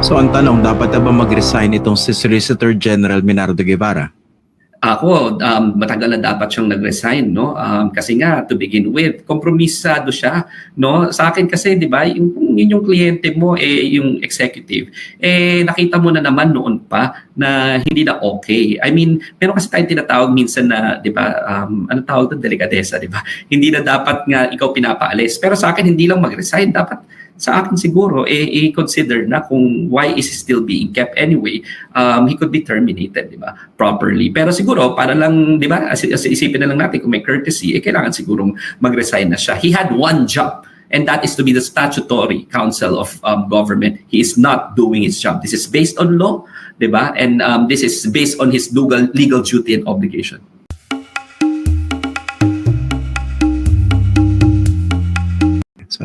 So ang tanong, dapat na ba mag-resign itong si Solicitor General Minardo Guevara? Ako, um, matagal na dapat siyang nag-resign, no? Um, kasi nga, to begin with, kompromisado siya, no? Sa akin kasi, di ba, yung, yung kliyente mo, eh, yung executive, eh, nakita mo na naman noon pa na hindi na okay. I mean, meron kasi tayong tinatawag minsan na, di ba, um, ano tawag doon? Delikadesa, di ba? Hindi na dapat nga ikaw pinapaalis. Pero sa akin, hindi lang mag-resign. Dapat sa akin siguro, eh, i-consider na kung why is he still being kept anyway. Um, he could be terminated, di ba, properly. Pero siguro, para lang, di ba, as, isipin na lang natin kung may courtesy, eh, kailangan sigurong mag-resign na siya. He had one job, and that is to be the statutory council of um, government. He is not doing his job. This is based on law, di ba? And um, this is based on his legal, legal duty and obligation.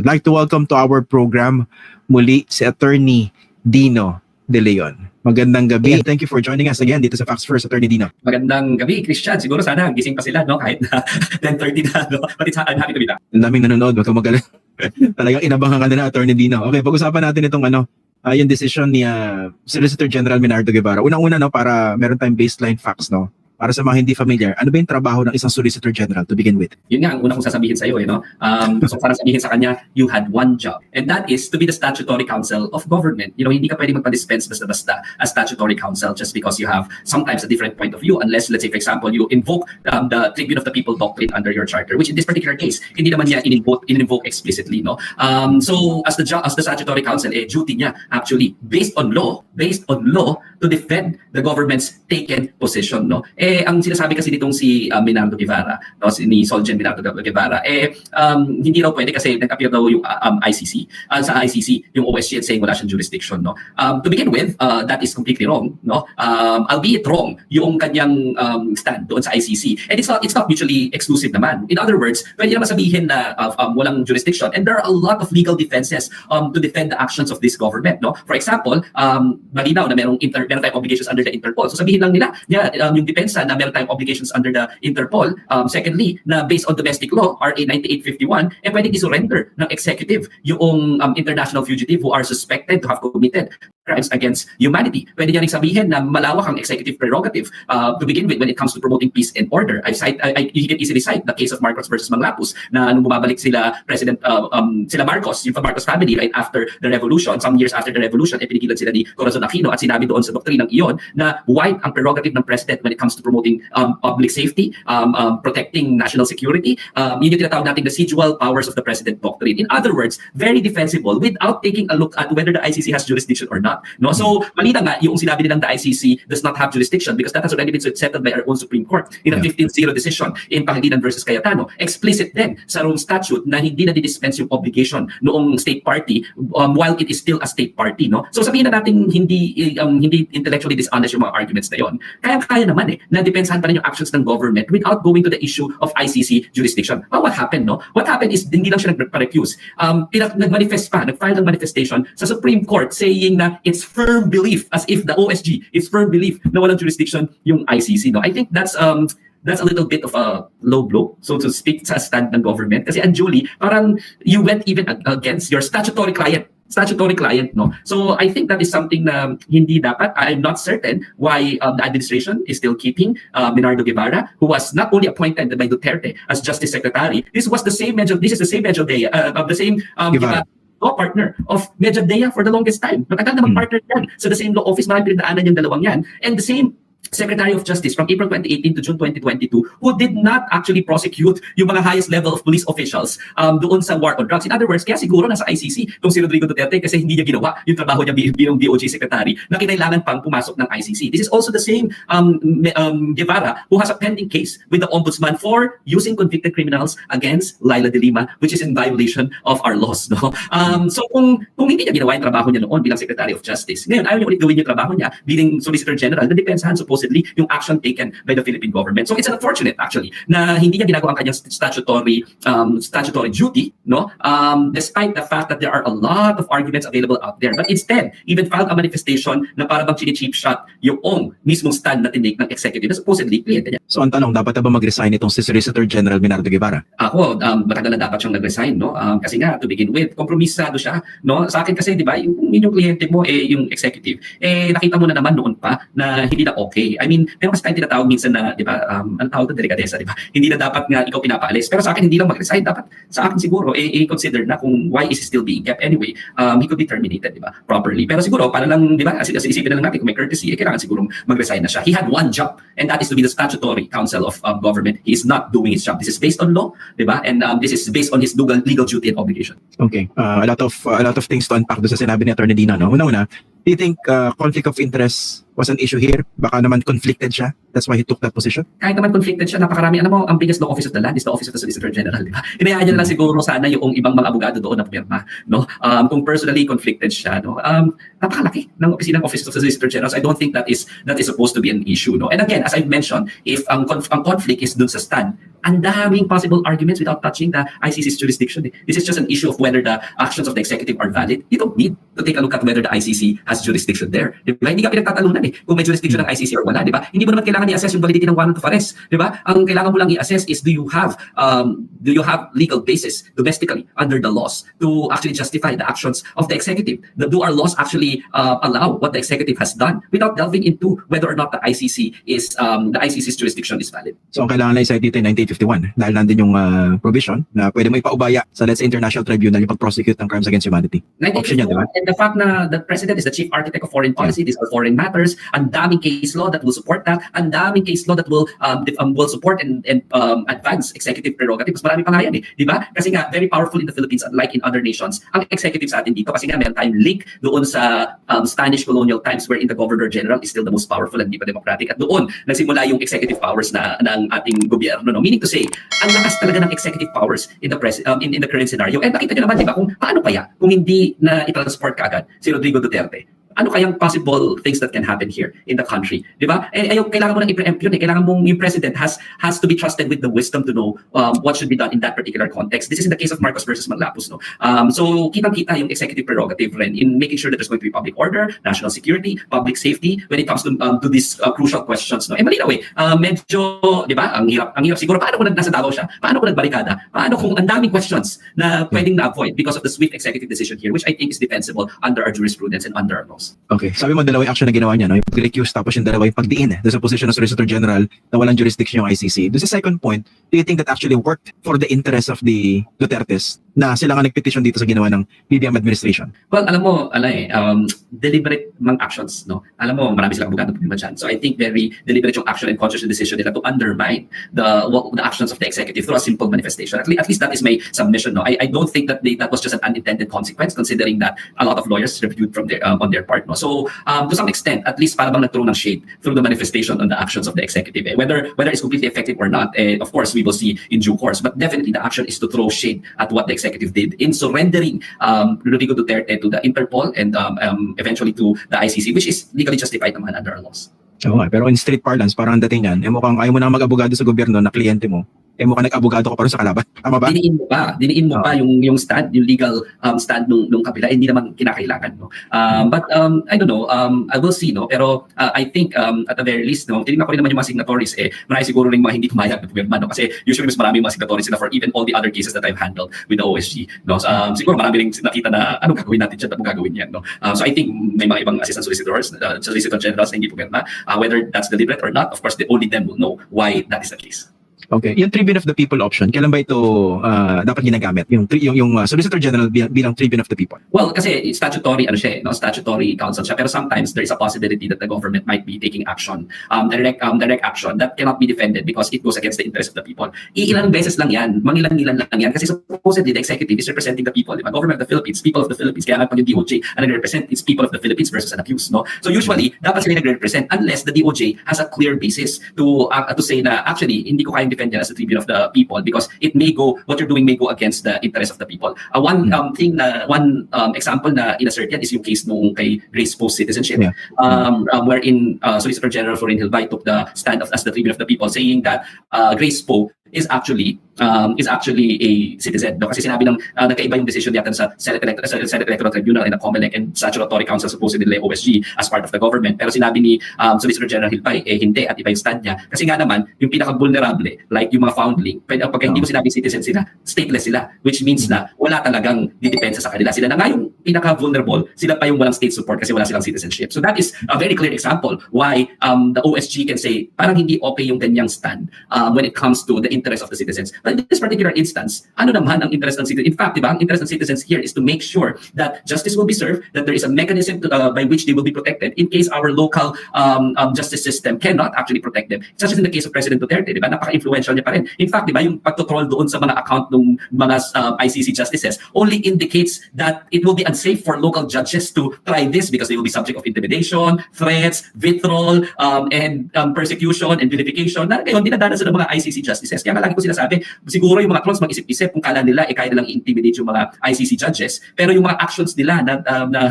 I'd like to welcome to our program muli si Attorney Dino De Leon. Magandang gabi. Thank you for joining us again dito sa Facts First, Attorney Dino. Magandang gabi, Christian. Siguro sana gising pa sila, no? Kahit na 10.30 na, no? But it's, I'm happy to be back. Ang daming nanonood, wag kang magaling. Talagang inabangan ka na, Attorney Dino. Okay, pag-usapan natin itong ano, ah, yung decision ni ah, Solicitor General Minardo Guevara. Unang-una, no, para meron tayong baseline facts, no? Para sa mga hindi familiar, ano ba yung trabaho ng isang Solicitor General to begin with? Yun nga ang una kong sasabihin sa iyo, eh, no? Um, so para sabihin sa kanya, you had one job. And that is to be the statutory council of government. You know, hindi ka pwede magpa-dispense basta-basta as statutory council just because you have sometimes a different point of view unless, let's say, for example, you invoke um, the Tribune of the People doctrine under your charter, which in this particular case, hindi naman niya in-invoke, in-invoke explicitly, no? Um, so as the as the statutory council, eh, duty niya actually based on law, based on law to defend the government's taken position, no? Eh, ang sinasabi kasi nitong si uh, Minardo Guevara, no, si ni Solgen Minardo Guevara, eh, um, hindi raw pwede kasi nag-appear daw yung uh, um, ICC, uh, sa ICC, yung OSG and saying wala siyang jurisdiction, no? Um, to begin with, uh, that is completely wrong, no? Um, albeit wrong yung kanyang um, stand doon sa ICC. And it's not, it's not mutually exclusive naman. In other words, pwede naman sabihin na uh, um, walang jurisdiction and there are a lot of legal defenses um, to defend the actions of this government, no? For example, um, malinaw na merong, inter, meron tayong obligations under the Interpol. So sabihin lang nila, yeah, um, yung depensa na meron tayong obligations under the Interpol. Um, secondly, na based on domestic law, RA 9851, eh pwedeng i-surrender ng executive yung um, international fugitive who are suspected to have committed crimes against humanity. Pwede niya rin sabihin na malawak ang executive prerogative uh, to begin with when it comes to promoting peace and order. I cite, I, I, you can easily cite the case of Marcos versus Manglapus na nung bumabalik sila President uh, um, sila Marcos, yung Marcos family right after the revolution, some years after the revolution, eh pinigilan sila ni Corazon Aquino at sinabi doon sa doktrinang iyon na wide ang prerogative ng president when it comes to promoting um, public safety, um, um, protecting national security. Um, yun yung tinatawag natin residual powers of the president doctrine. In other words, very defensible without taking a look at whether the ICC has jurisdiction or not. No, so malita nga yung sinabi nilang the ICC does not have jurisdiction because that has already been settled by our own Supreme Court in a Yeah. 15-0 decision in Pangilinan versus Cayetano. Explicit din sa Rome Statute na hindi na dispense yung obligation noong state party um, while it is still a state party. No? So sabihin na natin hindi um, hindi intellectually dishonest yung mga arguments na yon. Kaya kaya naman eh na depensahan pa rin yung actions ng government without going to the issue of ICC jurisdiction. But what happened? No? What happened is hindi lang siya nagpa-recuse. Um, pinak- nag-manifest pa, nag-file ng manifestation sa Supreme Court saying na it's firm belief as if the OSG is firm belief na walang jurisdiction yung ICC. No? I think that's um, that's a little bit of a low blow, so to speak, sa stand ng government. Kasi unduly, parang you went even ag- against your statutory client statutory client no so i think that is something na hindi dapat i'm not certain why um, the administration is still keeping uh, Minardo Guevara who was not only appointed by Duterte as justice secretary this was the same Medjo this is the same Medjo Dea uh, of the same um, Guevara. Law partner of Medjo Dea for the longest time. Matagal na Hmm. mag-partner yan. Sa the same law office marami pinagdaanan yung dalawang yan. And the same Secretary of Justice from April 2018 to June 2022 who did not actually prosecute yung mga highest level of police officials um, doon sa war on drugs. In other words, kaya siguro nasa ICC itong si Rodrigo Duterte kasi hindi niya ginawa yung trabaho niya bi- bilang DOJ Secretary na kinailangan pang pumasok ng ICC. This is also the same um, um, Guevara who has a pending case with the Ombudsman for using convicted criminals against Laila de Lima which is in violation of our laws. No? Um, so kung, kung hindi niya ginawa yung trabaho niya noon bilang Secretary of Justice, ngayon ayaw niya ulit gawin yung trabaho niya bilang Solicitor General na depensahan supposedly supposedly yung action taken by the Philippine government. So it's unfortunate actually na hindi niya ginagawa ang kanyang statutory um, statutory duty, no? Um, despite the fact that there are a lot of arguments available out there. But instead, even filed a manifestation na para bang chini-cheap shot yung mismong stand na tinake ng executive na supposedly kliyente niya. So ang tanong, dapat na ba mag-resign itong si Solicitor General Minardo Guevara? Ako, um, matagal na dapat siyang nag-resign, no? Um, kasi nga, to begin with, kompromisado siya, no? Sa akin kasi, di ba, yung, yung kliyente mo, eh, yung executive, eh, nakita mo na naman noon pa na hindi na okay. I mean, meron kasi tayong tinatawag minsan na, di ba, um, ang tawag na delikadesa, di ba? Hindi na dapat nga ikaw pinapaalis. Pero sa akin, hindi lang mag-resign. Dapat sa akin siguro, eh, i-consider na kung why is he still being kept. Anyway, um, he could be terminated, di ba, properly. Pero siguro, para lang, di ba, as, as isipin na lang natin kung may courtesy, eh, kailangan siguro mag-resign na siya. He had one job, and that is to be the statutory council of um, government. He is not doing his job. This is based on law, di ba? And um, this is based on his legal, legal duty and obligation. Okay. Uh, a lot of a lot of things to unpack doon sa sinabi ni Attorney Dina, no? Una-una, do you think uh, conflict of interest was an issue here? Baka naman conflicted siya. That's why he took that position. kahit naman conflicted siya, napakarami. Alam mo, ang biggest law office of the land is the office of the Solicitor General, di ba? Hinayaan niya lang siguro sana yung ibang mga abogado doon na pumirma, no? Um, kung personally conflicted siya, no? Um, napakalaki ng opisina ng office of the Solicitor General. So I don't think that is that is supposed to be an issue, no? And again, as I've mentioned, if ang, conf- ang conflict is dun sa stand, ang daming possible arguments without touching the ICC's jurisdiction. eh. This is just an issue of whether the actions of the executive are valid. You don't need to take a look at whether the ICC has jurisdiction there. Di ba? Hindi ka pinagtatalunan eh kung may jurisdiction ng ICC or wala, di ba? Hindi mo naman kailangan i-assess yung validity ng warrant of arrest, di ba? Ang kailangan mo lang i-assess is do you have um, do you have legal basis domestically under the laws to actually justify the actions of the executive? The, do our laws actually uh, allow what the executive has done without delving into whether or not the ICC is um, the ICC's jurisdiction is valid? So ang kailangan na i-cite dito ay 1951 dahil nandun yung uh, provision na pwede mo ipaubaya sa let's say international tribunal yung pag-prosecute ng crimes against humanity. Option yan, di ba? And the fact na the president is the chief architect of foreign policy, these are foreign matters, ang daming case law that will support that, ang daming case law that will um, um, will support and, and um, advance executive prerogatives. Marami pa nga yan eh, di ba? Kasi nga, very powerful in the Philippines, unlike in other nations, ang executive sa atin dito. Kasi nga, meron tayong link doon sa um, Spanish colonial times wherein the governor general is still the most powerful and di pa democratic. At doon, nagsimula yung executive powers na ng ating gobyerno. No? Meaning to say, ang lakas talaga ng executive powers in the pres um, in, in the current scenario. And nakita nyo naman, di ba, kung paano kaya kung hindi na i-transport kagad si Rodrigo Duterte ano kayang possible things that can happen here in the country, di ba? Eh, ayaw, kailangan mo nang i-preempt yun eh. Kailangan mong yung president has has to be trusted with the wisdom to know um, what should be done in that particular context. This is in the case of Marcos versus Maglapos, no? Um, so, kitang-kita yung executive prerogative rin in making sure that there's going to be public order, national security, public safety when it comes to um, to these uh, crucial questions, no? Eh, malinaw eh. Uh, medyo, di ba? Ang hirap, ang hirap siguro. Paano kung nasa Davao siya? Paano kung nagbarikada? Paano kung ang daming questions na pwedeng na-avoid because of the swift executive decision here, which I think is defensible under our jurisprudence and under our laws. Okay. Sabi mo dalawang action na ginawa niya, no? Yung pag-recuse tapos yung dalawa pagdiin eh, doon sa position ng Solicitor General na walang jurisdiction yung ICC. Doon sa second point, do you think that actually worked for the interest of the Dutertes na sila nga nagpetition dito sa ginawa ng BBM administration? Well, alam mo, ala eh, um, deliberate mang actions, no? Alam mo, marami silang abogado problema dyan. So I think very deliberate yung action and conscious decision nila to undermine the what, the actions of the executive through a simple manifestation. At least, at least that is my submission, no? I, I don't think that they, that was just an unintended consequence considering that a lot of lawyers reviewed from their um, on their part, no? So um, to some extent, at least para bang nagturo ng shade through the manifestation on the actions of the executive. Eh. Whether whether it's completely effective or not, eh, of course, we will see in due course. But definitely the action is to throw shade at what the executive did in surrendering um, Rodrigo Duterte to the Interpol and um, um, eventually to the ICC, which is legally justified naman under our laws. Oo pero in street parlance, parang ang dating yan, eh mukhang ayaw mo na mag-abogado sa gobyerno na kliyente mo, eh mukhang nag-abogado ka pa rin sa kalaban. Tama ba? Diniin mo pa, diniin mo pa yung yung stand, yung legal um, stand nung nung kabila, hindi naman kinakailangan, no. Um, but um, I don't know, um, I will see, no. Pero uh, I think um, at the very least, no, tinignan ko rin naman yung mga signatories, eh, marami siguro rin mga hindi pumayag na pumirma, no. Kasi usually mas marami yung mga signatories sila for even all the other cases that I've handled with the OSG, no. So, um, siguro marami rin nakita na anong gagawin natin dyan, anong gagawin yan, no. Um, so I think may mga ibang assistant solicitors, uh, solicitor generals na hindi pumirma, uh, whether that's deliberate or not, of course, the, only them will know why that is the case. Okay. Yung Tribune of the People option, kailan ba ito ah, dapat ginagamit? Yung, yung, yung ah, Solicitor General bilang, bilang Tribune of the People. Well, kasi statutory ano siya, eh, no? statutory council siya. Pero sometimes there is a possibility that the government might be taking action, um, direct um, direct action that cannot be defended because it goes against the interest of the people. Iilang beses lang yan, mangilan-ngilan lang yan. Kasi supposedly the executive is representing the people, di ba? Government of the Philippines, people of the Philippines. Kaya nga pag yung DOJ, ang nagre-represent is people of the Philippines versus an accused, no? So usually, dapat sila nagre-represent unless the DOJ has a clear basis to uh, to say na actually, hindi ko kayang yan as a tribune of the people because it may go, what you're doing may go against the interest of the people. Uh, one um, thing na, one um, example na inassert yan is yung case nung kay Grace Post Citizenship, Yeah. um, um, wherein uh, Solicitor General Florin Hilbay took the stand of, as the tribune of the people saying that uh, Grace Poe is actually um, is actually a citizen. No? Kasi sinabi ng uh, nagkaiba yung decision yata sa Senate, Elect- sa Senate Electoral Tribunal and the COMELEC and Statutory Council supposedly nila OSG as part of the government. Pero sinabi ni um, Solicitor General Hilpay, eh hindi at iba yung stand niya. Kasi nga naman, yung pinaka-vulnerable, like yung mga foundling, pwede, pagka hindi mo sinabi citizen sila, stateless sila, which means na wala talagang didepensa sa kanila. Sila na nga yung pinaka-vulnerable, sila pa yung walang state support kasi wala silang citizenship. So that is a very clear example why um, the OSG can say parang hindi okay yung ganyang stand um, when it comes to the interest of the citizens. But in this particular instance, ano naman ang interest ng citizens? In fact, di ba, ang interest ng citizens here is to make sure that justice will be served, that there is a mechanism to, uh, by which they will be protected in case our local um, um, justice system cannot actually protect them. Such as in the case of President Duterte, di ba? Napaka-influential niya pa rin. In fact, di ba, yung pagtotroll doon sa mga account ng mga uh, ICC justices only indicates that it will be unsafe for local judges to try this because they will be subject of intimidation, threats, vitriol, um, and um, persecution and vilification na ngayon dinadanas ng mga ICC justices. Kaya nga lagi ko sinasabi, siguro yung mga trolls mag-isip-isip kung kala nila eh kaya nilang i-intimidate yung mga ICC judges. Pero yung mga actions nila na, um, na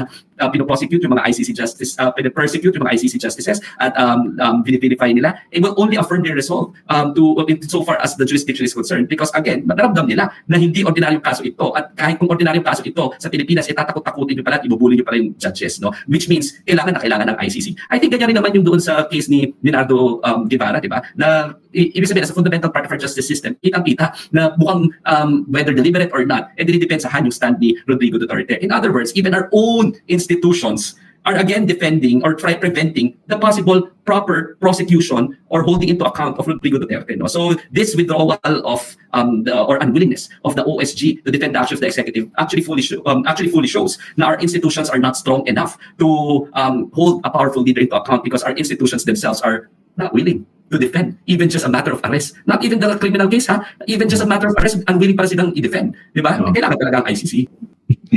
uh, pinoprosecute yung mga ICC justice, uh, persecute yung mga ICC justices at um, um, vilify nila, it will only affirm their resolve um, to in so far as the jurisdiction is concerned. Because again, naramdam nila na hindi ordinaryong kaso ito at kahit kung ordinaryong kaso ito sa Pilipinas, itatakot-takutin nyo pala at ibubuli nyo pala yung judges, no? Which means, kailangan na kailangan ng ICC. I think ganyan rin naman yung doon sa case ni Leonardo um, Guevara, di ba? Na ibig sabihin, as a fundamental part of our justice system, kitang-kita na mukhang um, whether deliberate or not, eh, dinidepensahan yung stand ni Rodrigo Duterte. In other words, even our own institutions are again defending or try preventing the possible proper prosecution or holding into account of Rodrigo Duterte. No? So this withdrawal of um, the, or unwillingness of the OSG to defend the actions of the executive actually fully show, um, actually fully shows that our institutions are not strong enough to um, hold a powerful leader into account because our institutions themselves are not willing to defend even just a matter of arrest. Not even the criminal case, ha? Even just a matter of arrest, unwilling pa silang i-defend. Di ba? Kailangan talaga ang ICC.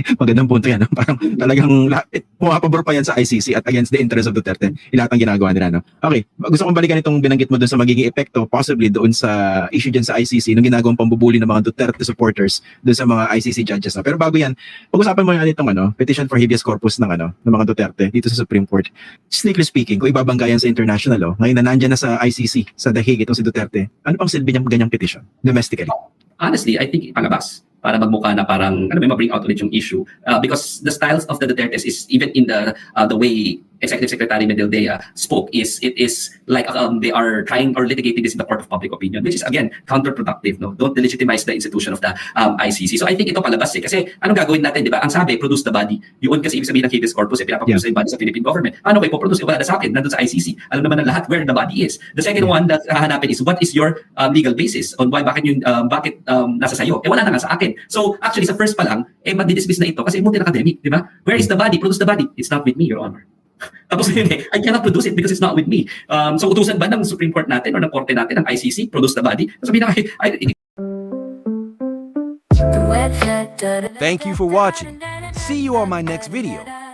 Magandang punto yan. No? Parang talagang eh, pumapabor pa yan sa ICC at against the interest of Duterte. Yung lahat ng ginagawa nila. No? Okay, gusto kong balikan itong binanggit mo doon sa magiging epekto possibly doon sa issue dyan sa ICC nung ginagawang pambubuli ng mga Duterte supporters doon sa mga ICC judges. No? Pero bago yan, pag-usapan mo yan itong ano, petition for habeas corpus ng ano ng mga Duterte dito sa Supreme Court. Strictly speaking, kung ibabangga yan sa international law, ngayon na nandyan na sa ICC, sa Hague itong si Duterte, ano pang silbi niyang ganyang petition domestically? honestly, I think palabas para magmukha na parang ano may ma-bring out ulit yung issue. Uh, because the styles of the Dutertes is even in the uh, the way Executive Secretary Medildea spoke is it is like um, they are trying or litigating this in the court of public opinion which is again counterproductive no? Don't delegitimize the institution of the um, ICC so I think ito palabas eh kasi anong gagawin natin di ba? Ang sabi produce the body. Yun kasi ibig sabihin ng habeas corpus eh pinapaproduce yung body sa Philippine government. Ano kayo produce wala na sa akin nandun sa ICC alam naman ng lahat where the body is. The second one that hahanapin is what is your um, legal basis on why bakit yung um, bakit um, nasa sayo? Eh wala na nga sa akin. So actually sa first pa lang eh madidismiss na ito kasi multi academic di ba? Where is the body? Produce the body. It's not with me your honor tapos yun eh, I cannot produce it because it's not with me. Um, so utusan ba ng Supreme Court natin or ng korte natin, ng ICC, produce the body? Sabihin na, I, I, Thank you for watching. See you on my next video.